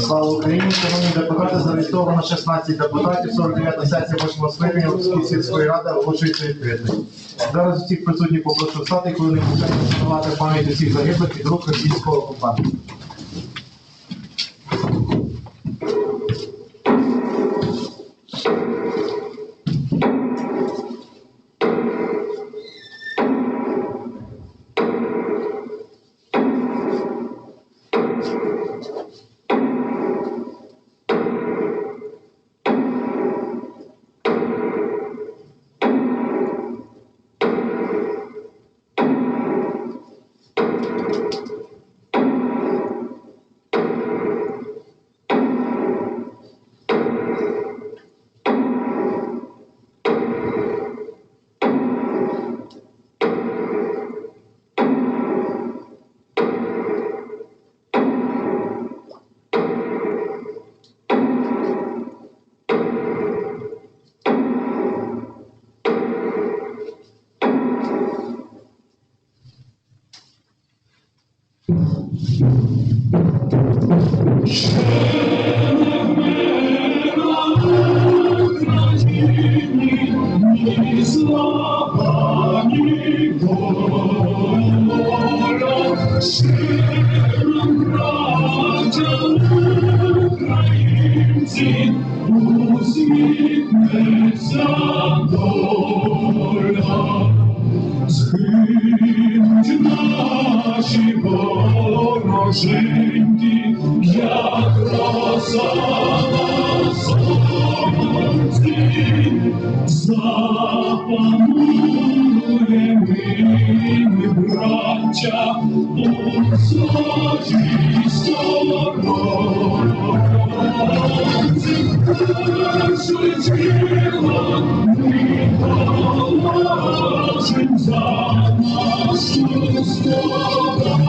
Слава Україні, шановні депутати, зареєстровано 16 депутатів, 49 сесія 8 скликання Луцької сільської ради оголошується відкритою. Зараз усіх присутніх попрошу встати, коли не вшанувати пам'ять усіх загиблих від рук російського окупанта. Згинуть наші вороженьки, як роса на misericórdia, por sorriso Anjos que nos almas nos tocados,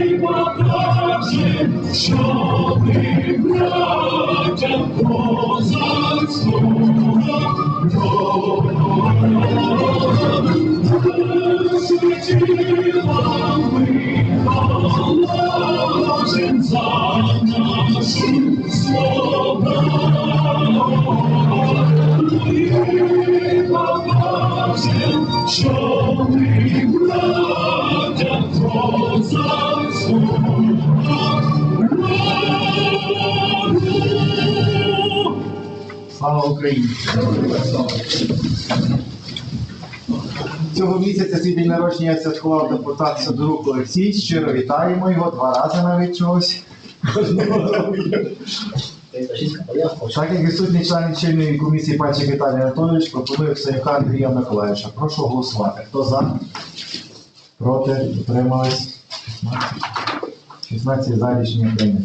língua doce, chove grande a coisa escura, Слава Україні! Цього місяця свій день народження святкував депутат Сидорук Олексій. Щиро вітаємо його два рази навіть чогось. Так як відсутній член чільної комісії панчик Віталій Анатолійович пропонує Ксенюка Андрія Миколаївича. Прошу голосувати. Хто за? Проти? Утримались? 16 за рішення прийнято.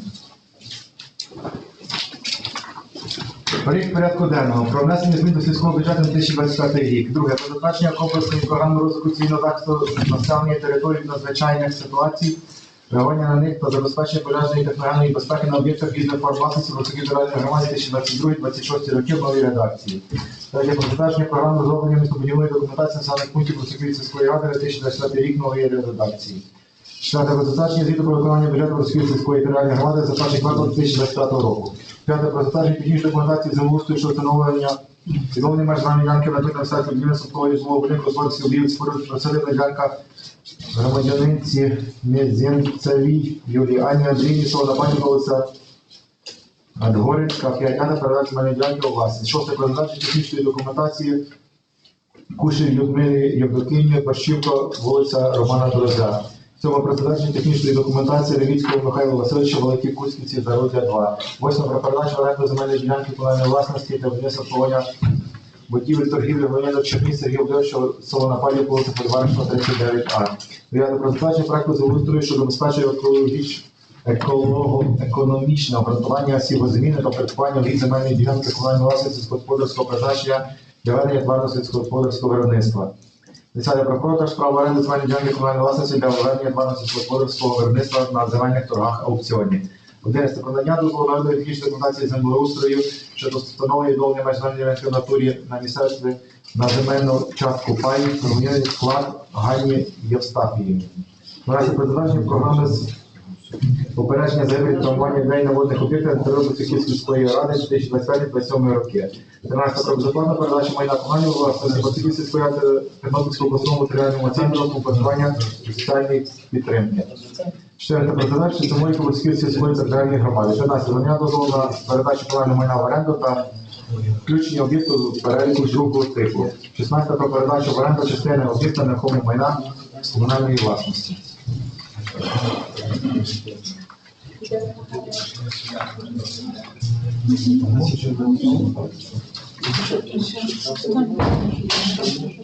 Порядок порядку денного про внесення змін до сільського бюджету на 2025 рік. Друге про затвердження комплексної програми розвитку цивільного захисту населення територій надзвичайних ситуацій, реагування на них та забезпечення пожежної техногенної безпеки на об'єктах різних форм власності Луцької державної громади 2022-2026 роки в новій редакції. Третє про затвердження програми розроблення містобудівної документації населених пунктів Луцької сільської ради на 2025 рік в новій редакції. Четверте про затвердження звіту про виконання бюджету Російської сільської територіальної громади за перший квартал 2025 року. П'яте про технічної документації землеустрою щодо встановлення відновлення меж земельної ділянки на сайті будівництва садкового житлового будинку господарських будівель споруд населена ділянка громадянинці Мезенцевій Юліані Андрійні, село пані вулиця Адгорицька, 5 а передача земельної ділянки у власність. Шосте про технічної документації Кушель Людмилі Євдокимі, Борщівка, вулиця Романа Дорозя. Цьому про технічної документації Левіцького Михайла Васильовича Великі Кузьківці Зародя 2. Восьме про передачу оренду земельної ділянки комунальної власності вниесення обслуговування будівель торгівлі громадянина Черні Сергія Володимировича село Напалі, вулиця Подварського, 39А. Дев'яте про затвердження проекту землеустрою, що забезпечує екологіч економічне обґрунтування сівозміни та придбання від земельної ділянки комунальної власності сільськогосподарського призначення для ведення товарно сільськогосподарського виробництва. Десяте про продаж права оренди земельної ділянки комунальної власності для ведення товарно сільськогосподарського виробництва на земельних торгах аукціоні. Одинадцяте про надання дозволу оренди технічної документації землеустрою щодо встановлення відновлення меж земельної в натурі на місцевстві на земельну частку паї громадянин склад Ганні Євстафії. Наразі про затвердження програми з попередження загибелі травмування людей на водних об'єктах на Сокільської сільської ради 2025-2027 роки. 13 про безоплатну передачу майна комунальної власності Сокільської сільської ради Тернопільського обласному матеріальному центру компенсування соціальної підтримки. 14 про задачі самої Кубицької сільської територіальної громади. 15 надання дозволу на передачу комунального майна в оренду та включення об'єкту в переліку другого типу. 16 про передачу в оренду частини об'єкта нерухомого майна комунальної власності.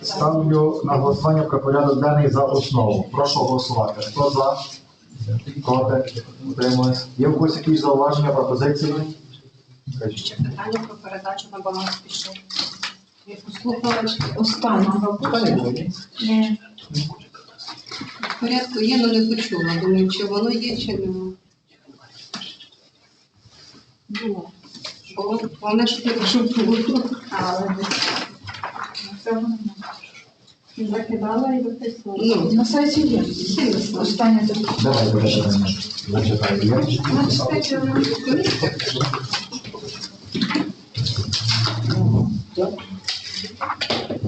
Ставлю на голосування про порядок денний за основу. Прошу голосувати. Хто за? Проти? Утримуюсь. Є в когось якісь зауваження, пропозиції? Кажіть. Питання про передачу на баланс пішов. Я послухала останнього. Ні. В порядку є, але не почула. Думаю, чи воно є, чи нема. Було. Було. Головне, що було. Але Закидала і виписувала. Ну. На сайті є. Останнє. Запитання. Давайте давайте. Зачитаю. Є?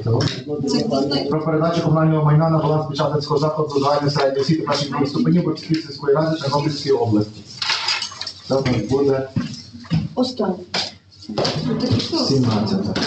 Це буде Про передачу комунального майна на баланс Печатинського закладу загальної середньої освіти перших двох ступенів Бочківської сільської ради Тернопільської області. Це в нас буде Останнє. 17.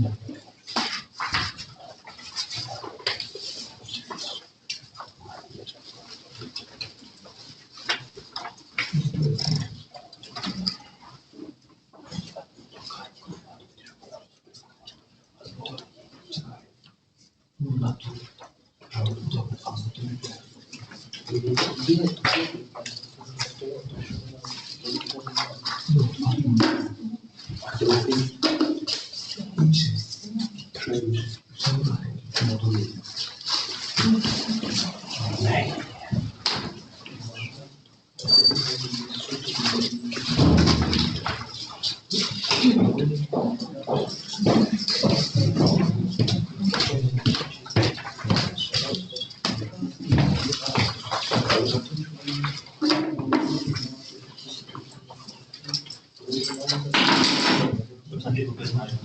Так.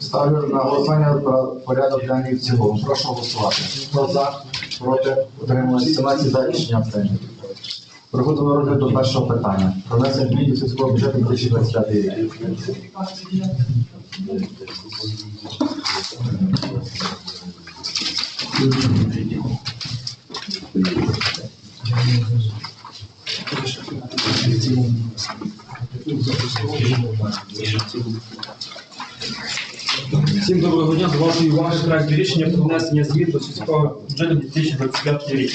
Ставлю на голосування порядок денний в цілому. Прошу голосувати. Хто за? Проти? Утримуюсь. 17 за рішення прийнято. Переходимо до розгляду першого питання. Про внесення змін до сільського бюджету 2025 рік. Всім доброго дня. До вашої уваги проект рішення про внесення змін до сільського бюджету 2025 рік.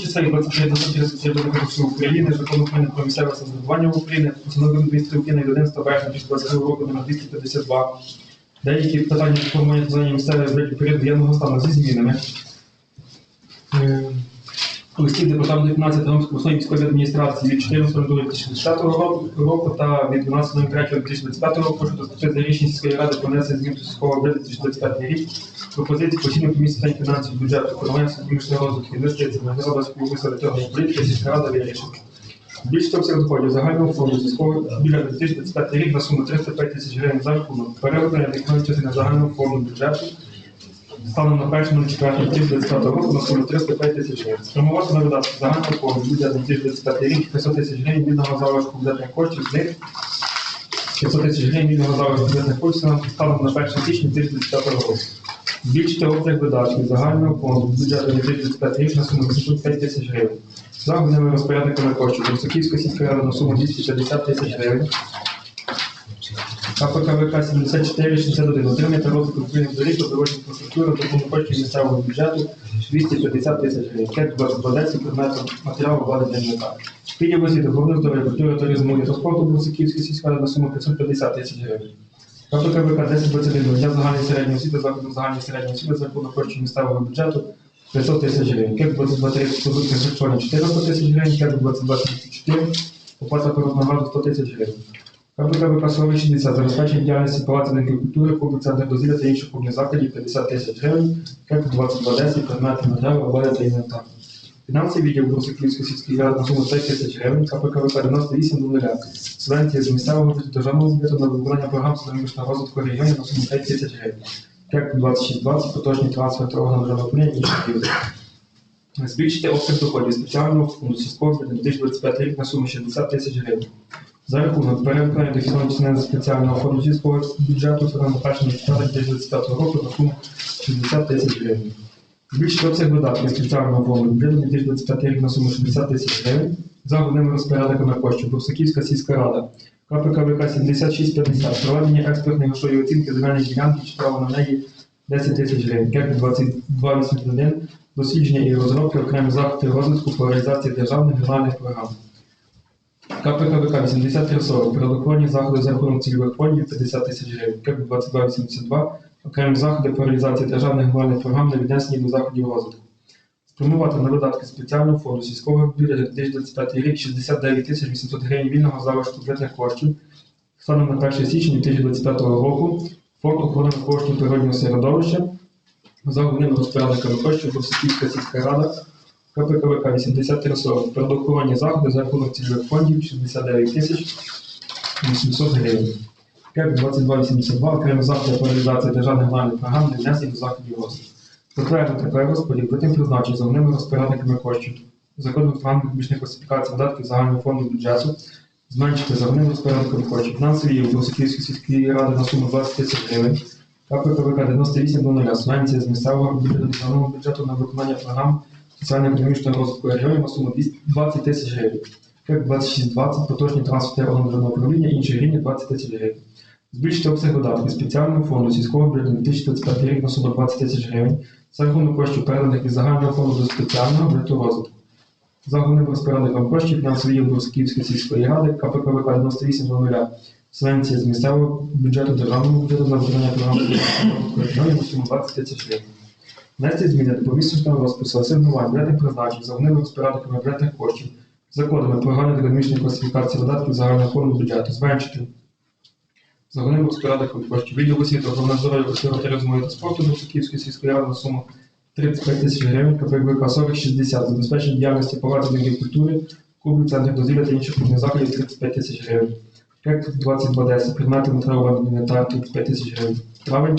Чисельник 23 Кодексу України, Закону України про місцеве самоврядування в Україні, постанови міністра України від 11 березня 2022 року номер 252. Деякі питання формування місцевих бюджетів період воєнного стану зі змінами. Листів департаменту фінансів та обласної військової адміністрації від 14.02.2010 року та від 12.03.2025 року щодо стосується рішення сільської ради про внесення змін до сільського бюджету 2025 рік. Пропозиції постійної комісії питань фінансів бюджету, формування економічного розвитку, інвестицій, міжнародного висадити політики, сільська рада вирішила. Більше обсяг доходів загального фонду сільського бюджету 2025 рік на суму 305 тисяч гривень за рахунок переведення дохідної частини загального фонду бюджету станом на 1.04.2025 року на суму 305 тисяч гривень. Спрямувати на видатки загального фонду бюджету 2025 рік 500 тисяч гривень вільного залишку бюджетних коштів, з них 500 тисяч гривень вільного залишку бюджетних коштів станом на 1 січня 2025 року. Збільшити обсяг видатків загального фонду бюджету 2025 рік на суму 805 тисяч гривень. За розпорядниками коштів Високівська сільська рада на суму 250 тисяч гривень. КПКВК 7461 отримати розвиток України доріг та дорожньої інфраструктури до коштів місцевого бюджету 250 тисяч гривень. Кет 2010 предметом матеріалу влади мета. Відділ освіти, головне здоров'я, культури, туризму і та спорту Високівська сільська на суму 550 тисяч гривень. КПКВК 1021 для загальної середньої освіти, заходу загальної середньої освіти за рахунок коштів місцевого бюджету 500 тисяч гривень. Кек 22 продукти харчування 400 тисяч гривень, кек 2234, оплата переднаграду 100 тисяч гривень. КПКВК 4060 забезпечення діяльності Палацу культури, клубу центр дозвілля та інших клубних закладів 50 тисяч гривень, кек 2210, предмети матеріали, обладнання та інвентар. Фінансовий відділ Брусиківської сільської ради на суму 5 тисяч гривень, КПКВК 98 до нуля. Субвенція з місцевого бюджету державного бюджету на виконання програм соціально-економічного розвитку регіонів на суму 5 тисяч гривень. Кек 2620, поточний трансфер та державного і інших рівнів. Збільшити обсяг доходів спеціального фонду сільського бюджету 2025 рік на суму 60 тисяч гривень. За рахунок перевиконання частини спеціального фонду сільського бюджету першому кварталі 2025 року на суму 60 тисяч гривень. Збільшити обсяг видатків спеціального фонду бюджету 2025 рік на суму 60 тисяч гривень. За головними розпорядниками коштів Бурсаківська сільська рада. КПКВК 7650. Проведення експертної грошової оцінки земельної ділянки чи право на неї 10 тисяч гривень. КЕП 2281. Дослідження і розробки окремих заходів розвитку по реалізації державних регіональних програм. КПКВК 8340. Природоохоронні заходи за рахунок цільових фондів 50 тисяч гривень. КЕП 2282. Окремі заходи по реалізації державних регіональних програм на віднесені до заходів розвитку. Спрямувати на видатки спеціального фонду сільського бюджету 2025 рік 69 тисяч 800 гривень вільного залишку бюджетних коштів. Станом на 1 січня 2025 року фонд охорони коштів природнього середовища за головними розпорядниками коштів Бурсаківська сільська рада КПКВК 8340. Природоохоронні заходи за рахунок цільових фондів 69 тисяч 800 гривень. КЕП 2282 окремі заходи по реалізації державних генеральних програм для внесення до заходів розвитку. Затвердити перерозподіл витим призначень за головними розпорядниками коштів. Законом програм публічних класифікацій видатків загального фонду бюджету зменшити за головним розпорядником коштів. Фінансові є Білосоківської сільської ради на суму 20 тисяч гривень. КПКВК 98 до 0. Субвенція з місцевого бюджету на виконання програм соціально-економічного розвитку регіонів на суму 20 тисяч гривень. КЕК 2620, поточні трансферти органу державного управління, інші рівні 20 тисяч гривень. Збільшити обсяг видатків спеціального фонду сільського бюджету на 2025 рік на суму 20 тисяч гривень за рахунок коштів переданих від загального фонду до спеціального бюджету розвитку. За головним розпорядником коштів фінансової Брусківської сільської ради КПКВК 98 до 0. З місцевого бюджету державного бюджету на виконання програми на суму 20 тисяч гривень. Внести зміни до помісячного розпису асигнувань бюджетних призначень за головними розпорядниками бюджетних коштів за кодами програми економічної класифікації видатків загального фонду бюджету, зменшити за головним розпорядником коштів відділ освіти, охорони здоров'я, туризму та спорту Брусаківської сільської ради на суму 35 тисяч гривень, КПКВК 4060, забезпечення діяльності будинків культури, клубів, центрів дозвілля та інших клубних закладів 35 тисяч гривень. Проект 2210, предмети матеріалу інвентар 35 тисяч гривень. Травень,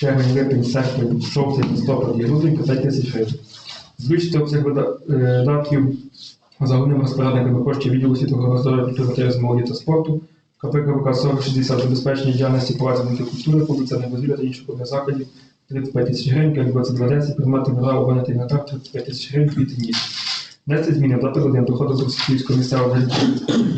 червень, липень, серпень, жовтень, листопад і грудень по 5 тисяч гривень. Збільшити обсяг вида- е, видатків за головними розпорядниками коштів відділу освіти, охорони здоров'я, культури, туризму, молоді та спорту. КПКВК 4060 забезпечення діяльності палацу будинків культури, центрів дозвілля та інших клубних закладів 35 тисяч гривень, як 2210, предмети матеріалу обладнання та інвентар 35 тисяч гривень, квіти ніс. Внести зміни в даток 1 доходу Брусиківського місцевого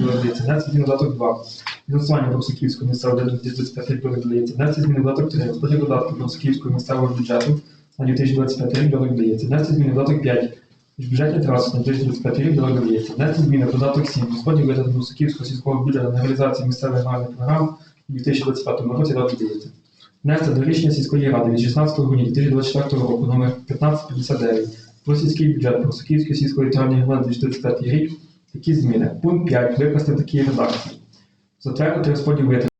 додається. Внести зміни в даток 2. Фінансування Брусиківського місцевого бюджету 2025 рік додається. Внести зміни в даток 3. Розподіл додатків Брусиківського місцевого бюджету на 2025 рік додається. Внести зміни додаток 5. Бюджетні траси на 2025 рік додається. Внести зміни додаток 7. Розподіл витрат Брусиківського сільського бюджету на реалізацію місцевих регіональних програм у 2025 році додається. Внести до рішення сільської ради від 16 грудня 2024 року номер 1559 про сільський бюджет Просоківської сільської територіальної громади 2025 рік такі зміни. Пункт 5 викласти в такій редакції. Затвердити розподіл витрат